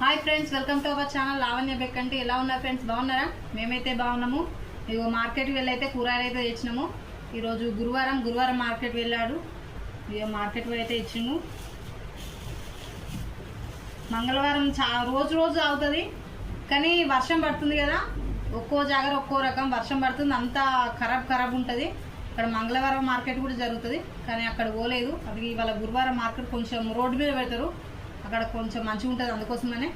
Hi friends welcome to our channel Lavanya beg అంటే ఎలా ఉన్నారు ఫ్రెండ్స్ బాగున్నారా? మేమైతే బాగున్నాము. ఇగో మార్కెట్కి వెళ్ళైతే కూరగాయలు అయితే తెచ్చినాము. ఈరోజు గురువారం గురువారం మార్కెట్ వెళ్ళాడు. ఇక మార్కెట్ అయితే ఇచ్చిండు. మంగళవారం చా రోజు రోజు అవుతుంది కానీ వర్షం పడుతుంది కదా. ఒక్కో జాగర ఒక్కో రకం వర్షం పడుతుంది అంతా ఖరాబ్ ఖరాబ్ ఉంటుంది. ఇక్కడ మంగళవారం మార్కెట్ కూడా జరుగుతుంది కానీ అక్కడ పోలేదు. అది ఇవాళ గురువారం మార్కెట్ కొంచెం రోడ్డు మీద పెడతారు. అక్కడ కొంచెం మంచిగా ఉంటుంది అందుకోసమనే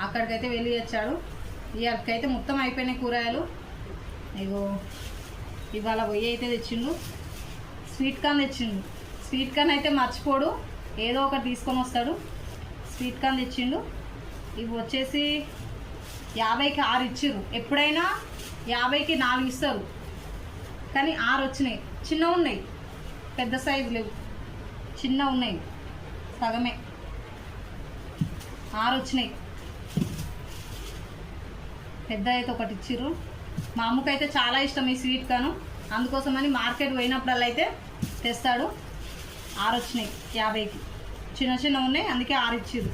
అక్కడికైతే వెళ్ళి వచ్చాడు. ఇక్కడికైతే మొత్తం అయిపోయినాయి కూరగాయలు. ఇగో ఇవాళ పొయ్యి అయితే తెచ్చిండు. స్వీట్ కార్న్ తెచ్చిండు. స్వీట్ కార్న్ అయితే మర్చిపోడు. ఏదో ఒకటి తీసుకొని వస్తాడు. స్వీట్ కార్న్ తెచ్చిండు. ఇవి వచ్చేసి యాభైకి ఆరు ఇచ్చిర్రు. ఎప్పుడైనా యాభైకి నాలుగు ఇస్తారు. కానీ ఆరు వచ్చినాయి. చిన్నవి ఉన్నాయి. పెద్ద సైజు లేవు. చిన్నవి ఉన్నాయి. సగమే. ఆరు వచ్చినాయి పెద్ద అయితే ఒకటి ఇచ్చిర్రు. మా అమ్మకైతే చాలా ఇష్టం ఈ స్వీట్ కాను అందుకోసమని మార్కెట్ పోయినప్పుడల్లా అయితే తెస్తాడు. ఆరు వచ్చినాయి యాభైకి. చిన్న చిన్న ఉన్నాయి అందుకే ఆరు ఇచ్చిర్రు.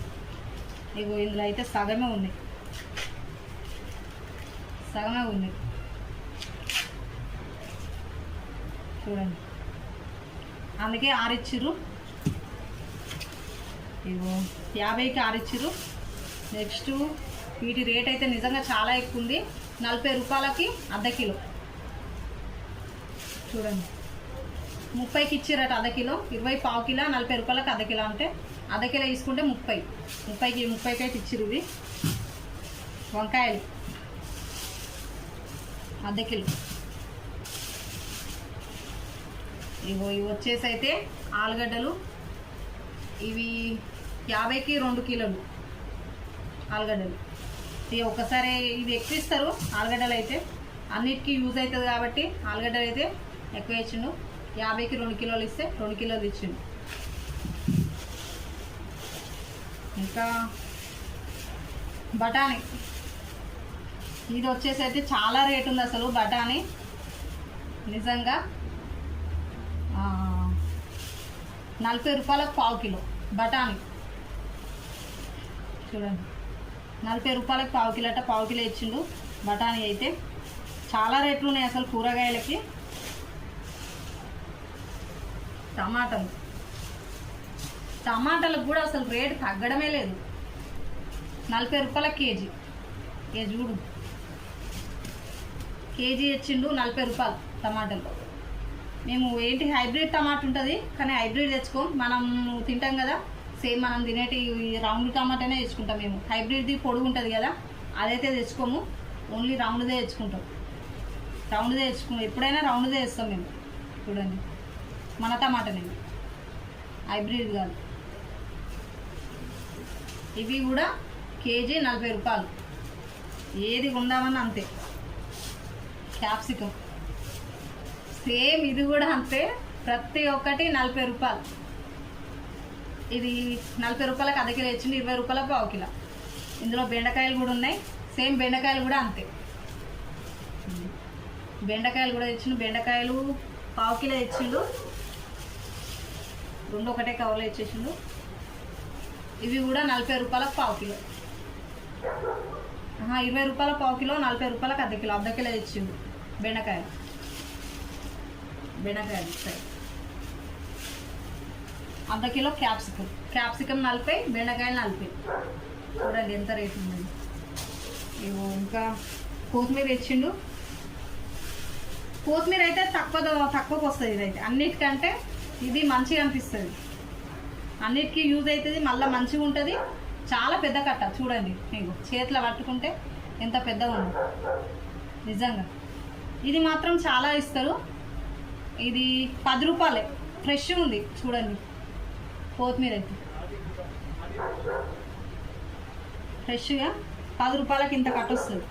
ఇగో ఇందులో అయితే సగమే ఉన్నాయి. సగమే ఉన్నాయి. చూడండి. అందుకే ఆరు ఇచ్చిర్రు. ఇగో యాభైకి ఆరు ఇచ్చిర్రు నెక్స్ట్ వీటి రేట్ అయితే నిజంగా చాలా ఎక్కువ ఉంది. నలభై రూపాయలకి అర్ధ కిలో. చూడండి. ముప్పైకి ఇచ్చిరట అర్ధ కిలో. ఇరవై పావు కిలో నలభై రూపాయలకి అర్ధ కిలో అంటే అర్ధ కిలో తీసుకుంటే ముప్పై. ముప్పైకి ముప్పైకి అయితే ఇచ్చిరు ఇవి. వంకాయలు. అర్ధ కిలో. ఇగో ఇవి వచ్చేసి అయితే ఆలుగడ్డలు. ఇవి యాభైకి రెండు కిలోలు ఆలుగడ్డలు. ఇది ఒక్కసారి ఇది ఎక్కువ ఇస్తారు ఆలుగడ్డలు అయితే. అన్నిటికీ యూజ్ అవుతుంది కాబట్టి ఆలుగడ్డలు అయితే ఎక్కువ ఇచ్చిండు యాభైకి రెండు కిలోలు ఇస్తే రెండు కిలోలు ఇచ్చిండు ఇంకా బఠానీ. ఇది వచ్చేసి అయితే చాలా రేట్ ఉంది అసలు బఠానీ. నిజంగా నలభై రూపాయలకు పావు కిలో బఠానీ. చూడండి నలభై రూపాయలకు పావు కిలో అట్ట పావు కిలో ఇచ్చిండు. బఠానీ అయితే చాలా రేట్లు ఉన్నాయి అసలు కూరగాయలకి. టమాటాలు. టమాటాలకు కూడా అసలు రేటు తగ్గడమే లేదు. నలభై రూపాయల కేజీ. కేజీ చూడు. కేజీ ఇచ్చిండు నలభై రూపాయలు టమాటాలు. మేము ఏంటి హైబ్రిడ్ టమాటా ఉంటుంది కానీ హైబ్రిడ్ తెచ్చుకోం. మనం తింటాం కదా. సేమ్ మనం తినేటి ఈ రౌండ్ టమాటానే తెచ్చుకుంటాం మేము. హైబ్రిడ్ది పొడుగు ఉంటుంది కదా అదైతే తెచ్చుకోము. ఓన్లీ రౌండ్దే తెచ్చుకుంటాం. రౌండ్దే తెచ్చుకుంటాం. ఎప్పుడైనా రౌండ్దే తెస్తాం మేము. చూడండి. మన టమాటానే. హైబ్రిడ్ కాదు. ఇవి కూడా కేజీ నలభై రూపాయలు. ఏది కొందామని అంతే. క్యాప్సికం. సేమ్ ఇది కూడా అంతే. ప్రతి ఒక్కటి నలభై రూపాయలు. ఇది నలభై రూపాయలకు అర్ధ కిలో ఇచ్చిండు ఇరవై రూపాయలకు పావు కిలో. ఇందులో బెండకాయలు కూడా ఉన్నాయి. సేమ్ బెండకాయలు కూడా అంతే. బెండకాయలు కూడా తెచ్చిండు బెండకాయలు పావు కిలో ఇచ్చిండు రెండు ఒకటే కవర్లో ఇచ్చేసిండు ఇవి కూడా నలభై రూపాయలకు పావు కిలో. ఇరవై రూపాయల పావు కిలో నలభై రూపాయలకు అర్ధ కిలో అర్ధ కిలో ఇచ్చిండు బెండకాయలు. బెండకాయలు సరే. అర్ధ కిలో క్యాప్సికమ్. క్యాప్సికం నలభై బెండకాయలు నలభై. చూడండి ఎంత రేట్ ఉందండి ఇవో ఇంకా కొత్తిమీర ఇచ్చిండు కొత్తిమీర అయితే తక్కువ తక్కువకు తక్కువకి వస్తుంది ఇదైతే. అన్నిటికంటే ఇది మంచిగా అనిపిస్తుంది. అన్నిటికీ యూజ్ అవుతుంది మళ్ళీ మంచిగా ఉంటుంది. చాలా పెద్ద కట్ట చూడండి. మీకు చేతిలో పట్టుకుంటే ఎంత పెద్దగా ఉంది. నిజంగా. ఇది మాత్రం చాలా ఇస్తారు. ఇది పది రూపాయలే. ఫ్రెష్ ఉంది చూడండి. కొత్తిమీర అయితే. ఫ్రెష్గా పది రూపాయలకి ఇంత కట్టొస్తుంది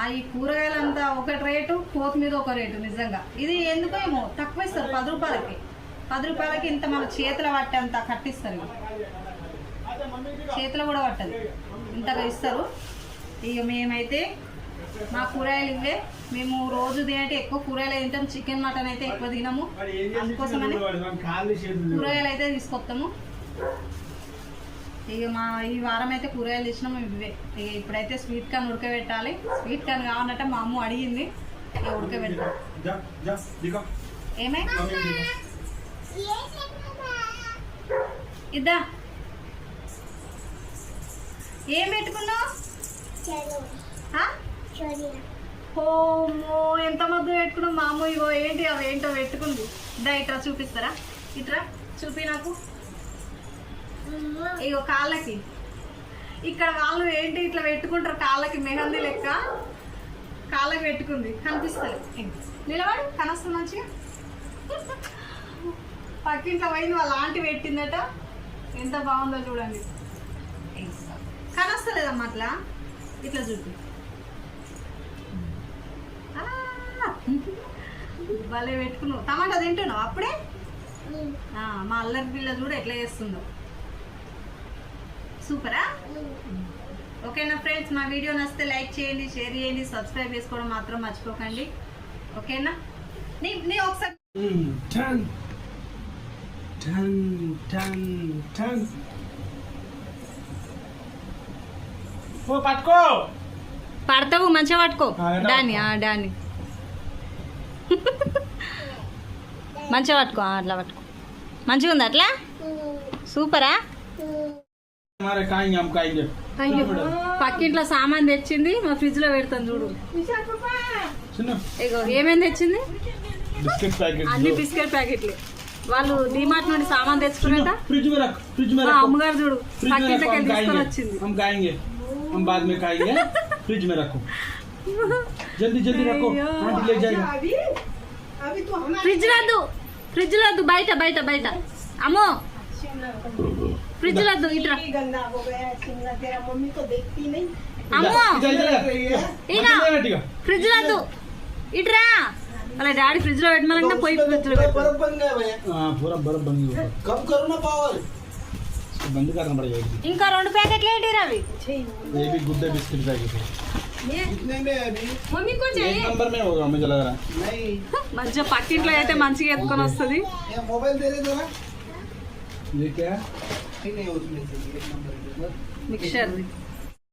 ఆ ఈ కూరగాయలంతా ఒకటి రేటు కొత్తిమీర ఒక రేటు నిజంగా. ఇది ఎందుకో ఏమో తక్కువ ఇస్తారు పది రూపాయలకి. పది రూపాయలకి ఇంత మన చేతిలో పట్టేంత కట్టిస్తారు చేతిలో కూడా పట్టదు. ఇంతగా ఇస్తారు. ఇక మేమైతే మా కూరగాయలు ఇవే. మేము రోజు తినేటి ఎక్కువ కూరగాయలు తింటాం? చికెన్ మటన్ అయితే ఎక్కువ తినము. అందుకోసమని కూరగాయలు అయితే తీసుకొస్తాము. ఇక మా ఈ వారం అయితే కూరగాయలు తెచ్చినాం ఇవే. ఇక ఇప్పుడైతే స్వీట్ కార్న్ ఉడకబెట్టాలి. స్వీట్ కార్న్ కావాలంటే మా అమ్మ అడిగింది. ఇక ఉడకబెట్టాలి ఏమై? ఇద్దా. ఏం పెట్టుకున్నావు? ఓమో ఎంత మధ్య పెట్టుకున్నావు మా అమ్మ ఇగో ఏంటి అవి ఏంటో పెట్టుకుంది దా ఇట్రా చూపిస్తారా? ఇట్రా చూపి నాకు. ఇగో కాళ్ళకి. ఇక్కడ వాళ్ళు ఏంటి ఇట్లా పెట్టుకుంటారు కాళ్ళకి మెహందీ లెక్క? కాళ్ళకి పెట్టుకుంది. కనిపిస్తుంది నిలబడి కనస్తుంది మంచిగా. పక్కింట్లో పోయింది వాళ్ళ ఆంటీ పెట్టిందట. ఎంత బాగుందో చూడండి. కనస్తలేదమ్మా అట్లా? ఇట్లా చూపి. భలే పెట్టుకున్నావు. టమాటా తింటున్నావు అప్పుడే? మా అల్లరి పిల్ల చూడు ఎట్లా చేస్తుందో. సూపరా? ఓకేనా ఫ్రెండ్స్ మా వీడియో నచ్చితే లైక్ చేయండి షేర్ చేయండి సబ్స్క్రైబ్ చేసుకోవడం మాత్రం మర్చిపోకండి. ఓకేనా? నీ నీ ఒకసారి పట్టుకో. పడతావు మంచిగా పట్టుకో. డాని దాన్ని మంచిగా పట్టుకో అట్లా పట్టుకో. మంచిగా ఉంది అట్లా? సూపరా? పక్కింట్లో సామాన్ తెచ్చింది మా ఫ్రిడ్జ్లో పెడతాను చూడు. ఏమేమి తెచ్చింది? అన్ని బిస్కెట్ ప్యాకెట్లు. వాళ్ళు డిమార్ట్ నుండి సామాన్ తెచ్చుకున్నట్టు అమ్మగారు చూడు పక్కింట్లోకి తీసుకొని వచ్చింది. ఫ్రిడ్జ్ రాదు ఫ్రిడ్జ్ రాదు బయట బయట బయట. అమ్మో. ఫ్రిడ్జ్ రాదు ఇట్రా. అమ్మో. ఇక ఫ్రిడ్జ్ రాదు ఇట్రా. అలా డాడీ ఫ్రిడ్జ్లో పెట్టమనంటే పోయి ఫ్రిడ్జ్లో ఇంకా రెండు ప్యాకెట్లు ఏంటి రవి दिन। ये भी गुड डे बिस्किट पैकेट है कितने में है अभी మమ్మీ కొంచెం एक नंबर में होगा मुझे लग रहा है नहीं మంచిగా పక్కింట్లో అయితే మంచిగా ఎత్తుకొని వస్తుంది ये मोबाइल दे रहे जरा ये क्या है नहीं नहीं उसमें से एक नंबर के మిక్చర్